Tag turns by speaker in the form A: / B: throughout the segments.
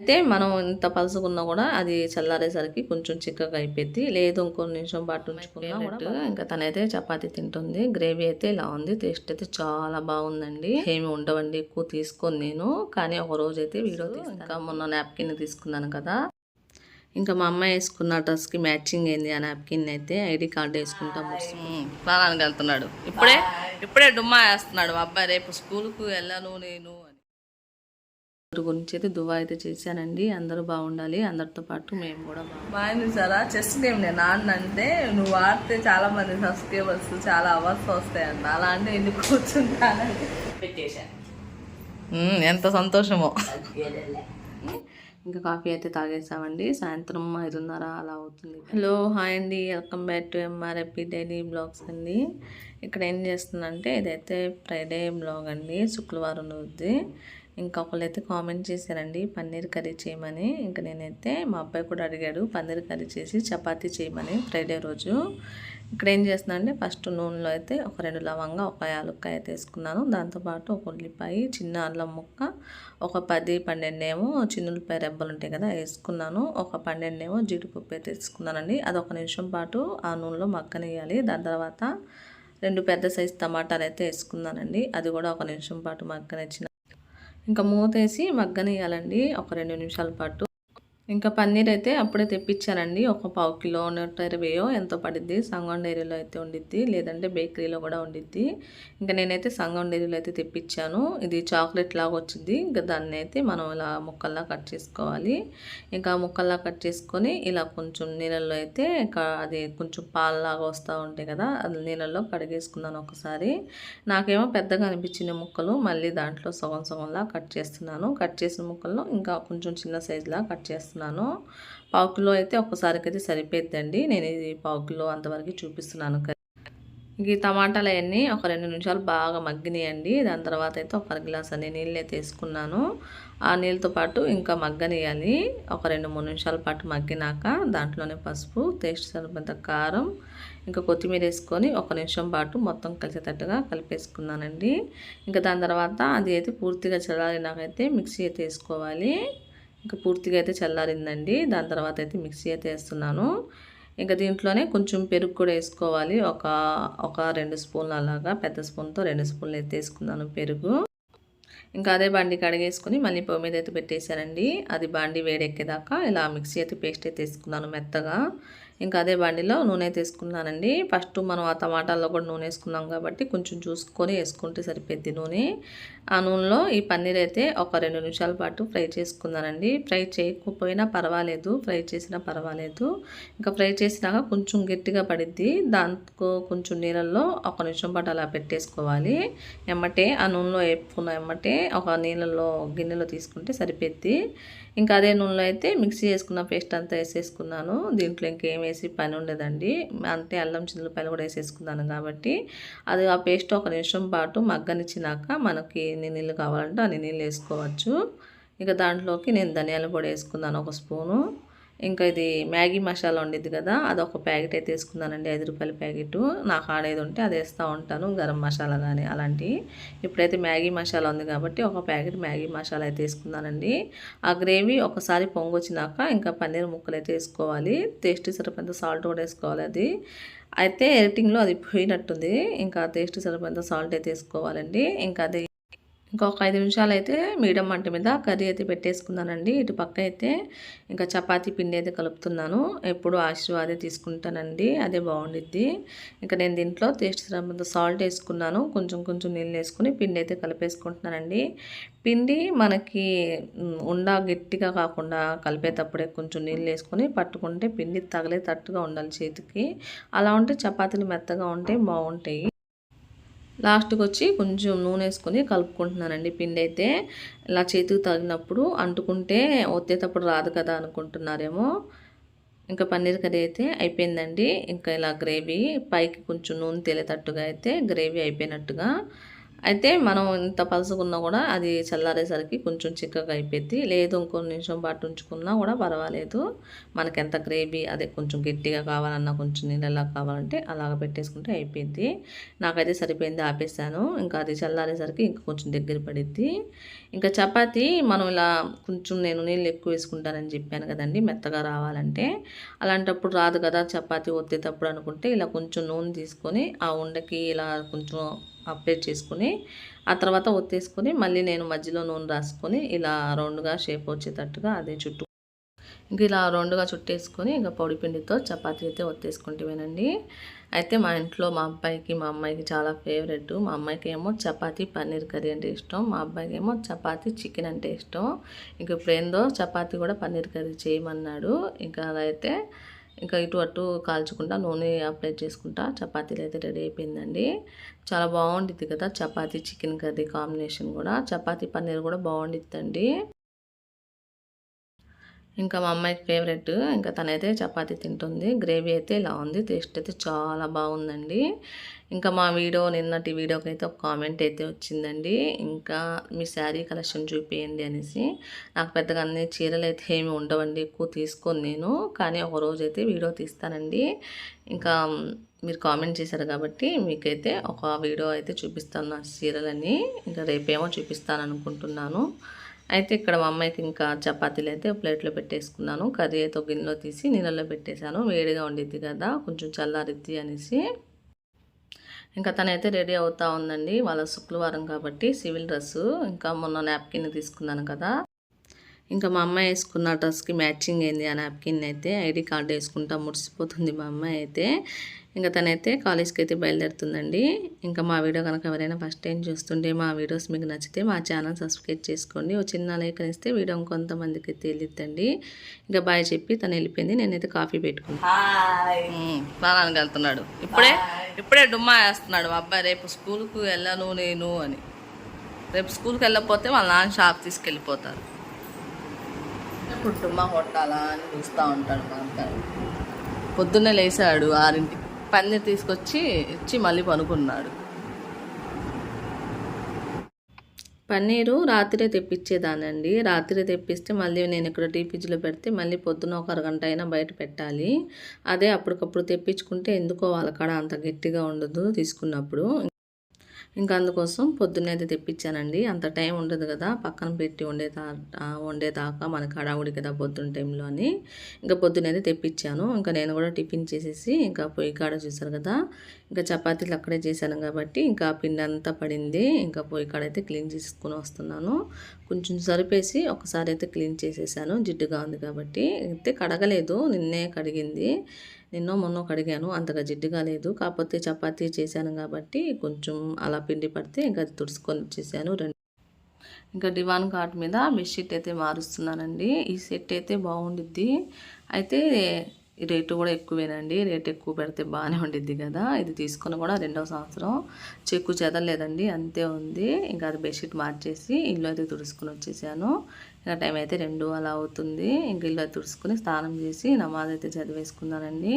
A: అయితే మనం ఇంత పలుసుకున్నా కూడా అది చల్లారేసరికి కొంచెం చిక్కగా అయిపోద్ది. లేదు ఇంకో నిమిషం పాటు ఉంచుకున్నా కూడా ఇంకా తనైతే చపాతీ తింటుంది. గ్రేవీ అయితే ఇలా ఉంది. టేస్ట్ అయితే చాలా బాగుందండి. ఏమి ఉండవండి ఎక్కువ తీసుకొని నేను. కానీ ఒక రోజు అయితే వీడియో ఇంకా మొన్న నాప్కిన్ తీసుకున్నాను కదా. ఇంకా మా అమ్మాయి వేసుకున్న డ్రెస్కి మ్యాచింగ్ అయింది ఆ నాప్కిన్ అయితే. ఐడి కార్డు వేసుకుంటాం స్నానానికి వెళ్తున్నాడు. ఇప్పుడే ఇప్పుడే డుమ్మా వేస్తున్నాడు. మా అబ్బాయి రేపు స్కూల్కు వెళ్ళను నేను. గురించి అయితే దువా అయితే చేశానండి. అందరూ బాగుండాలి. అందరితో పాటు మేము కూడా బాగుంది సారా. చెస్ గేమ్ నేను ఆడినంటే నువ్వు ఆడితే చాలా మంది సబ్స్క్రైబర్స్ చాలా అవర్స్ వస్తాయంట అలా అంటే ఎందుకు కూర్చుంటానండి
B: పెట్టేశాను
A: ఉమ్, ఎంత సంతోషమో. ఇంకా కాఫీ అయితే తాగేసామండి. సాయంత్రం ఐదున్నర అలా అవుతుంది. హలో హాయ్ అండి. Welcome back to MRAP daily blogs అండి. ఇక్కడ ఏం చేస్తుందంటే ఇదైతే ఫ్రైడే బ్లాగ్ అండి. శుక్రవారం రోజుది ఇంకా ఒకళ్ళైతే కామెంట్ చేశారండి పన్నీర్ కర్రీ చేయమని. ఇంకా నేనైతే మా అబ్బాయి కూడా అడిగాడు పన్నీర్ కర్రీ చేసి చపాతీ చేయమని ఫ్రైడే రోజు. ఇక్కడ ఏం చేస్తున్నాను అంటే ఫస్ట్ నూనెలో అయితే ఒక రెండు లవంగా ఒక యాలుక్కాయ అయితే వేసుకున్నాను. దాంతోపాటు ఒక ఉల్లిపాయ చిన్న అల్లం ముక్క ఒక పది పన్నెండేమో చిన్న ఉల్లిపాయ రెబ్బలు ఉంటాయి కదా వేసుకున్నాను. ఒక పన్నెండేమో జీడిపప్పు అయితే వేసుకున్నానండి. అది ఒక నిమిషం పాటు ఆ నూనెలో మగ్గనియాలి దాని తర్వాత రెండు పెద్ద సైజు టమాటాలు అయితే వేసుకున్నానండి. అది కూడా ఒక నిమిషం పాటు మగ్గనిచ్చిన ఇంకా మూతేసి మగ్గనియాలండి ఒక రెండు నిమిషాల పాటు. ఇంకా పన్నీర్ అయితే అప్పుడే తెప్పించానండి. ఒక పావు కిలో నూట ఇరవయో ఎంతో పడిద్ది. సంగం డైరీలో అయితే ఉండిద్ది. లేదంటే బేకరీలో కూడా ఉండిద్ది. ఇంకా నేనైతే సంగం డైరీలో అయితే తెప్పించాను. ఇది చాక్లెట్ లాగా వచ్చింది. ఇంకా దాన్ని అయితే మనం ఇలా ముక్కల్లా కట్ చేసుకోవాలి. ఇంకా ముక్కల్లా కట్ చేసుకొని ఇలా కొంచెం నీళ్ళల్లో అయితే ఇంకా అది కొంచెం పాలలాగా వస్తూ ఉంటాయి కదా అది నీళ్ళల్లో కడిగేసుకున్నాను ఒకసారి. నాకేమో పెద్దగా అనిపించిన ముక్కలు మళ్ళీ దాంట్లో సగం సగంలా కట్ చేస్తున్నాను. కట్ చేసిన ముక్కల్లో ఇంకా కొంచెం చిన్న సైజులా కట్ చేస్తున్నాను పావు కిలో అయితే ఒక్కసారికైతే సరిపోద్దండి నేను ఇది పావు కిలో అంతవరకు చూపిస్తున్నాను. ఇంక ఈ టమాటాలు అవన్నీ ఒక రెండు నిమిషాలు బాగా మగ్గినాయండి. దాని తర్వాత అయితే ఒక అర గ్లాస్ అన్ని నీళ్ళు అయితే వేసుకున్నాను ఆ నీళ్ళతో పాటు ఇంకా మగ్గనియాలి. ఒక రెండు మూడు నిమిషాల పాటు మగ్గినాక దాంట్లోనే పసుపు టేస్ట్ సరిపోయేంత కారం ఇంకా కొత్తిమీర వేసుకొని ఒక నిమిషం పాటు మొత్తం కలిసేటట్టుగా కలిపేసుకున్నానండి. ఇంకా దాని తర్వాత అది అయితే పూర్తిగా చల్లారినాకైతే మిక్సీ అయితే వేసుకోవాలి. ఇంకా పూర్తిగా అయితే చల్లారిందండి. దాని తర్వాత అయితే మిక్సీ అయితే వేస్తున్నాను. ఇంకా దీంట్లోనే కొంచెం పెరుగు కూడా వేసుకోవాలి. ఒక ఒక రెండు స్పూన్లు అలాగా పెద్ద స్పూన్తో రెండు స్పూన్లు అయితే వేసుకున్నాను పెరుగు. ఇంకా అదే బండి కడిగేసుకుని మళ్ళీ పొయ్యి మీద అయితే పెట్టేశానండి. అది బండి వేడెక్కేదాకా ఇలా మిక్సీ అయితే పేస్ట్ అయితే వేసుకున్నాను మెత్తగా. ఇంకా అదే బండిలో నూనె అయితే వేసుకున్నానండి. ఫస్ట్ మనం ఆ టమాటాల్లో కూడా నూనె వేసుకున్నాం కాబట్టి కొంచెం చూసుకొని వేసుకుంటే సరిపోద్ది నూనె. ఆ నూనెలో ఈ పన్నీర్ అయితే ఒక రెండు నిమిషాల పాటు ఫ్రై చేసుకున్నానండి ఫ్రై చేయకపోయినా పర్వాలేదు ఫ్రై చేసినా పర్వాలేదు. ఇంకా ఫ్రై చేసినాక కొంచెం గట్టిగా పడిద్ది. దాంతో కొంచెం నీళ్ళల్లో ఒక నిమిషం పాటు అలా పెట్టేసుకోవాలి. ఎమ్మటే ఆ నూనెలో వేపుకున్న ఎమ్మటే ఒక నీళ్ళల్లో గిన్నెలో తీసుకుంటే సరిపోద్ది. ఇంకా అదే నూనెలో అయితే మిక్సీ చేసుకున్న పేస్ట్ అంతా వేసేసుకున్నాను. దీంట్లో ఇంకేం వేసి పని ఉండదండి. అంటే అల్లం చిల్లుపాయలు కూడా వేసేసుకున్నాను కాబట్టి. అది ఆ పేస్ట్ ఒక నిమిషం పాటు మగ్గనిచ్చినాక మనకి ఎన్ని నీళ్ళు కావాలంటే అన్ని నీళ్ళు వేసుకోవచ్చు. ఇక దాంట్లోకి నేను ధనియాల పొడి వేసుకున్నాను ఒక స్పూను. ఇంకా ఇది మ్యాగీ మసాలా ఉండిద్ది కదా అదొక ప్యాకెట్ అయితే వేసుకున్నానండి ఐదు రూపాయల ప్యాకెట్. నాకు ఆడేది ఉంటే అది వేస్తూ ఉంటాను గరం మసాలా కానీ అలాంటివి. ఇప్పుడైతే మ్యాగీ మసాలా ఉంది కాబట్టి ఒక ప్యాకెట్ మ్యాగీ మసాలా అయితే వేసుకున్నానండి. ఆ గ్రేవీ ఒకసారి పొంగొచ్చినాక ఇంకా పన్నీర్ ముక్కలు అయితే వేసుకోవాలి. టేస్ట్ సరిపోయేంత సాల్ట్ కూడా వేసుకోవాలి అది. అయితే ఎడిటింగ్లో అది పోయినట్టుంది ఇంకా టేస్ట్ సరిపోయేంత సాల్ట్ అయితే వేసుకోవాలండి. ఇంకా అది ఇంకొక ఐదు నిమిషాలు అయితే మీడియం మంట మీద కర్రీ అయితే పెట్టేసుకున్నానండి. ఇటు పక్క అయితే ఇంకా చపాతీ పిండి అయితే కలుపుతున్నాను. ఎప్పుడు ఆశీర్వాదే తీసుకుంటానండి. అదే బాగుండిద్ది. ఇంకా నేను దీంట్లో టేస్ట్ సరిపడంత సాల్ట్ వేసుకున్నాను. కొంచెం కొంచెం నీళ్ళు వేసుకుని పిండి అయితే కలిపేసుకుంటున్నానండి. పిండి మనకి ఉండ గట్టిగా కాకుండా కలిపేటప్పుడే కొంచెం నీళ్ళు వేసుకొని పట్టుకుంటే పిండి తగిలేటట్టుగా ఉండాలి చేతికి. అలా ఉంటే చపాతీలు మెత్తగా ఉంటే బాగుంటాయి. లాస్ట్కి వచ్చి కొంచెం నూనె వేసుకొని కలుపుకుంటున్నానండి. పిండి అయితే ఇలా చేతికి తగినప్పుడు అంటుకుంటే ఒత్తేటప్పుడు రాదు కదా అనుకుంటున్నారేమో. ఇంకా పన్నీర్ కర్రీ అయితే అయిపోయిందండి. ఇంకా ఇలా గ్రేవీ పైకి కొంచెం నూనె తేలేటట్టుగా అయితే గ్రేవీ అయిపోయినట్టుగా అయితే మనం ఇంత పలుసుకున్నా కూడా అది చల్లారేసరికి కొంచెం చిక్కగా అయిపోద్ది. లేదు ఇంకో నిమిషం పాటు ఉంచుకున్నా కూడా పర్వాలేదు. మనకి ఎంత గ్రేవీ అదే కొంచెం గట్టిగా కావాలన్నా కొంచెం నీళ్ళలా కావాలంటే అలాగ పెట్టేసుకుంటే అయిపోయింది నాకైతే సరిపోయింది ఆపేసాను. ఇంకా అది చల్లారేసరికి ఇంకా కొంచెం దగ్గర పడిద్ది. ఇంకా చపాతి మనం ఇలా కొంచెం నేను నీళ్ళు ఎక్కువ వేసుకుంటానని చెప్పాను కదండి మెత్తగా రావాలంటే. అలాంటప్పుడు రాదు కదా చపాతి ఒత్తేటప్పుడు అనుకుంటే ఇలా కొంచెం నూనె తీసుకొని ఆ ఉండకి ఇలా కొంచెం అప్లై చేసుకుని ఆ తర్వాత ఒత్తేసుకొని మళ్ళీ నేను మధ్యలో నూనె రాసుకొని ఇలా రౌండ్గా షేప్ వచ్చేటట్టుగా అదే చుట్టూ. ఇంక ఇలా రౌండ్గా చుట్టేసుకొని ఇంకా పొడి పిండితో చపాతీ అయితే ఒత్తేసుకుంటేవేనండి. అయితే మా ఇంట్లో మా అబ్బాయికి మా అమ్మాయికి చాలా ఫేవరెట్. మా అమ్మాయికి ఏమో చపాతీ పన్నీర్ కర్రీ అంటే ఇష్టం. మా అబ్బాయికి ఏమో చపాతీ చికెన్ అంటే ఇష్టం. ఇంక ఇప్పుడు ఏందో చపాతీ కూడా పన్నీర్ కర్రీ చేయమన్నాడు. ఇంకా అలా అయితే ఇంకా ఇటు అటు కాల్చుకుంటా నూనె అప్లై చేసుకుంటా చపాతీలు అయితే రెడీ అయిపోయిందండి. చాలా బాగుండిద్ది కదా చపాతీ చికెన్ కర్రీ కాంబినేషన్ కూడా. చపాతీ పన్నీర్ కూడా బాగుండిద్దండి. ఇంకా మా అమ్మాయికి ఫేవరెట్. ఇంకా తనైతే చపాతీ తింటుంది. గ్రేవీ అయితే ఇలా ఉంది. టేస్ట్ అయితే చాలా బాగుందండి. ఇంకా మా వీడియో నిన్నటి వీడియోకి అయితే ఒక కామెంట్ అయితే వచ్చిందండి. ఇంకా మీ శారీ కలెక్షన్ చూపించండి అనేసి. నాకు పెద్దగా అన్ని చీరలు అయితే ఏమి ఉండవండి. ఎక్కువ తీసుకొని నేను. కానీ ఒక రోజు అయితే వీడియో తీస్తానండి. ఇంకా మీరు కామెంట్ చేశారు కాబట్టి మీకైతే ఒక వీడియో అయితే చూపిస్తాను నా చీరలని. ఇంకా రేపేమో చూపిస్తాను అనుకుంటున్నాను. అయితే ఇక్కడ మా అమ్మాయికి ఇంకా చపాతీలు అయితే ప్లేట్లో పెట్టేసుకున్నాను. కర్రీ అయితే గిన్నెలో తీసి నీళ్ళలో పెట్టేశాను. వేడిగా ఉండిద్ది కదా కొంచెం చల్లారిద్ది అనేసి. ఇంకా తనైతే రెడీ అవుతా ఉందండి. వాళ్ళ శుక్రవారం కాబట్టి సివిల్ డ్రెస్సు. ఇంకా మొన్న నాప్కిన్ తీసుకున్నాను కదా. ఇంకా మా అమ్మాయి వేసుకున్న డ్రెస్కి మ్యాచింగ్ అయింది ఆ నాప్కిన్ అయితే ఐడి కార్డు వేసుకుంటా ముడిసిపోతుంది మా అమ్మాయి అయితే. ఇంకా తనైతే కాలేజ్కి అయితే బయలుదేరుతుందండి. ఇంకా మా వీడియో కనుక ఎవరైనా ఫస్ట్ టైం చూస్తుంటే మా వీడియోస్ మీకు నచ్చితే మా ఛానల్ సబ్స్క్రైబ్ చేసుకోండి. ఓ చిన్న లైక్ ఇస్తే వీడియో ఇంకొంతమందికి తెలియద్దండి ఇంకా బాయ్ చెప్పి తను వెళ్ళిపోయింది. నేనైతే కాఫీ పెట్టుకున్నాను స్నానానికి వెళ్తున్నాడు. ఇప్పుడే ఇప్పుడే డుమ్మా వేస్తున్నాడు. మా అబ్బాయి రేపు స్కూల్కి వెళ్ళను నేను అని. రేపు స్కూల్కి వెళ్ళకపోతే వాళ్ళ నాన్న షాప్ తీసుకెళ్ళిపోతారు. కుటుంబ డుమ్మా కొట్టాలా అని చూస్తూ ఉంటాడు మా పొద్దున్నే లేచాడు ఆరింటికి పన్నీర్ తీసుకొచ్చి ఇచ్చి మళ్ళీ పనుకున్నాడు. పన్నీరు రాత్రే తెప్పించేదానండి రాత్రి తెప్పిస్తే మళ్ళీ నేను ఇక్కడ టీపీజీలో పెడితే మళ్ళీ పొద్దున ఒక అరగంట అయినా బయట పెట్టాలి. అదే అప్పటికప్పుడు తెప్పించుకుంటే ఎందుకో వాళ్ళ కాడ అంత గట్టిగా ఉండదు తీసుకున్నప్పుడు. ఇంకా అందుకోసం పొద్దున్నే అయితే తెప్పించానండి. అంత టైం ఉండదు కదా పక్కన పెట్టి వండేదా వండేదాకా మనకు హడావుడి కదా పొద్దున్న టైంలో అని. ఇంకా పొద్దునైతే తెప్పించాను. ఇంకా నేను కూడా టిఫిన్ చేసేసి ఇంకా పొయ్యి కాడ చూసారు కదా ఇంకా చపాతీలు అక్కడే చేశాను కాబట్టి ఇంకా పిండి అంతా పడింది. ఇంకా పొయ్యి కాడ అయితే క్లీన్ చేసుకుని వస్తున్నాను. కొంచెం సరిపేసి ఒకసారి అయితే క్లీన్ చేసేసాను. జిడ్డుగా ఉంది కాబట్టి. అయితే కడగలేదు నిన్నే కడిగింది. నిన్నో మొన్నో కడిగాను అంతగా జిడ్డుగా లేదు. కాకపోతే చపాతీ చేశాను కాబట్టి కొంచెం అలా పిండి పడితే ఇంకా అది తుడుచుకొని వచ్చేసాను. రెండు ఇంకా డివాన్ కార్ట్ మీద బెడ్షీట్ అయితే మారుస్తున్నానండి. ఈ సెట్ అయితే బాగుండిద్ది. అయితే రేటు కూడా ఎక్కువేనండి. రేట్ ఎక్కువ పెడితే బాగానే ఉండిద్ది కదా. ఇది తీసుకుని కూడా రెండవ సంవత్సరం. చెక్కు చెదలేదండి అంతే ఉంది. ఇంకా అది బెడ్షీట్ మార్చేసి ఇల్లు అయితే తుడుచుకుని వచ్చేసాను. ఇంకా టైం అయితే రెండు అలా అవుతుంది. ఇంక ఇల్లు తుడుచుకుని స్నానం చేసి నమాజ్ అయితే చదివేసుకున్నానండి.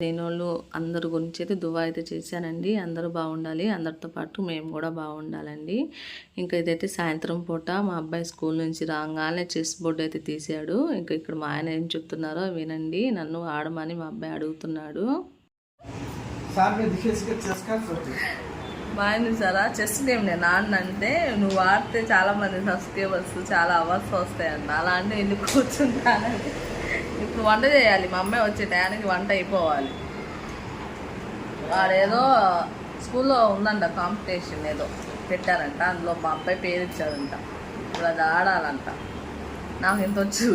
A: వాళ్ళు అందరి గురించి అయితే దువా అయితే చేశానండి. అందరూ బాగుండాలి. అందరితో పాటు మేము కూడా బాగుండాలండి. ఇంకా ఇదైతే సాయంత్రం పూట మా అబ్బాయి స్కూల్ నుంచి రాగానే చెస్ బోర్డు అయితే తీసాడు ఇంకా ఇక్కడ మా ఆయన ఏం చెప్తున్నారో వినండి. నన్ను ఆడమని మా అబ్బాయి అడుగుతున్నాడు. మా ఆయన సారా చెస్ గేమ్ నేను ఆడినంటే నువ్వు ఆడితే చాలా మంది సబ్స్క్రైబర్స్ చాలా అవర్స్ వస్తాయన్న. అలా అంటే వెళ్ళి కూర్చుంటానండి ఇప్పుడు వంట చేయాలి. మా అమ్మాయి వచ్చే టయానికి వంట అయిపోవాలి. వాడేదో స్కూల్లో ఉందంట కాంపిటీషన్ ఏదో పెట్టారంట. అందులో మా అబ్బాయి పేరు ఇచ్చాడంట. ఇప్పుడు అది ఆడాలంట. నాకు ఇంత వచ్చు.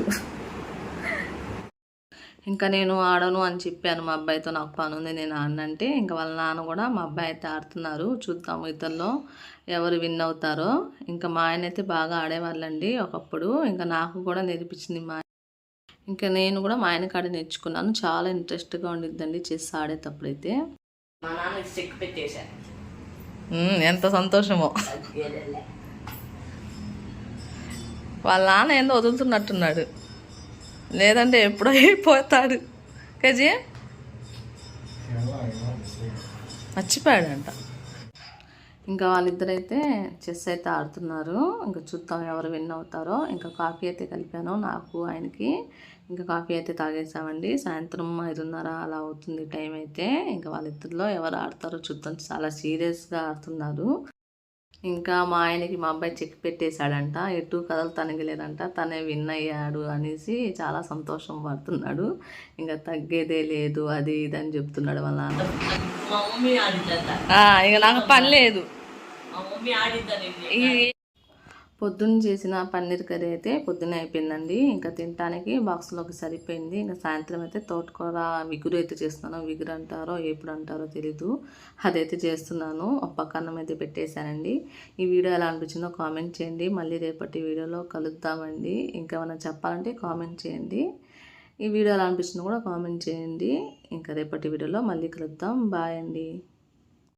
A: ఇంకా నేను ఆడను అని చెప్పాను మా అబ్బాయితో నాకు పని ఉంది నేను ఆడనంటే. ఇంకా వాళ్ళ నాన్న కూడా మా అబ్బాయి అయితే ఆడుతున్నారు. చూద్దాము ఇద్దరిలో ఎవరు విన్ అవుతారో. ఇంకా మా ఆయన అయితే బాగా ఆడేవాళ్ళండి ఒకప్పుడు. ఇంకా నాకు కూడా నేర్పించింది మా ఇంకా నేను కూడా మా ఆయన కాడ నేర్చుకున్నాను. చాలా ఇంట్రెస్ట్గా ఉండిద్దండి చెస్ ఆడేటప్పుడైతే.
B: మా నాన్న చెక్ పెట్టేశాను
A: ఉమ్, ఎంత సంతోషమో. వాళ్ళ నాన్న ఏందో వదులుతున్నట్టున్నాడు. లేదంటే ఎప్పుడో అయిపోతాడు. కజీ మర్చిపోయాడంట. ఇంకా వాళ్ళిద్దరైతే చెస్ అయితే ఆడుతున్నారు. ఇంకా చూద్దాం ఎవరు విన్ అవుతారో. ఇంకా కాఫీ అయితే కలిపాను నాకు ఆయనకి. ఇంకా కాఫీ అయితే తాగేసామండి. సాయంత్రం ఐదున్నర అలా అవుతుంది టైం అయితే. ఇంకా వాళ్ళిద్దరిలో ఎవరు ఆడతారో చూద్దాం. చాలా సీరియస్గా ఆడుతున్నారు. ఇంకా మా ఆయనకి మా అబ్బాయి చెక్ పెట్టేశాడంట. ఎటు కథలు తనకి లేదంట తనే విన్ అయ్యాడు అనేసి చాలా సంతోషం పడుతున్నాడు. ఇంకా తగ్గేదే లేదు అది ఇది అని చెప్తున్నాడు వాళ్ళ ఇక నాకు పని లేదు. పొద్దున్న చేసిన పన్నీర్ కర్రీ అయితే పొద్దున్నే అయిపోయిందండి. ఇంకా తినడానికి బాక్స్లోకి సరిపోయింది. ఇంకా సాయంత్రం అయితే తోటకూర విగురు అయితే చేస్తున్నాను. విగురు అంటారో ఎప్పుడు అంటారో తెలీదు. అదైతే చేస్తున్నాను. ఒక పక్క అన్నం అయితే పెట్టేశానండి. ఈ వీడియో ఎలా అనిపించిందో కామెంట్ చేయండి. మళ్ళీ రేపటి వీడియోలో కలుద్దామండి. ఇంకా ఏమైనా చెప్పాలంటే కామెంట్ చేయండి. ఈ వీడియో ఎలా అనిపించిందో కూడా కామెంట్ చేయండి. ఇంకా రేపటి వీడియోలో మళ్ళీ కలుద్దాం. బాయ్ అండి.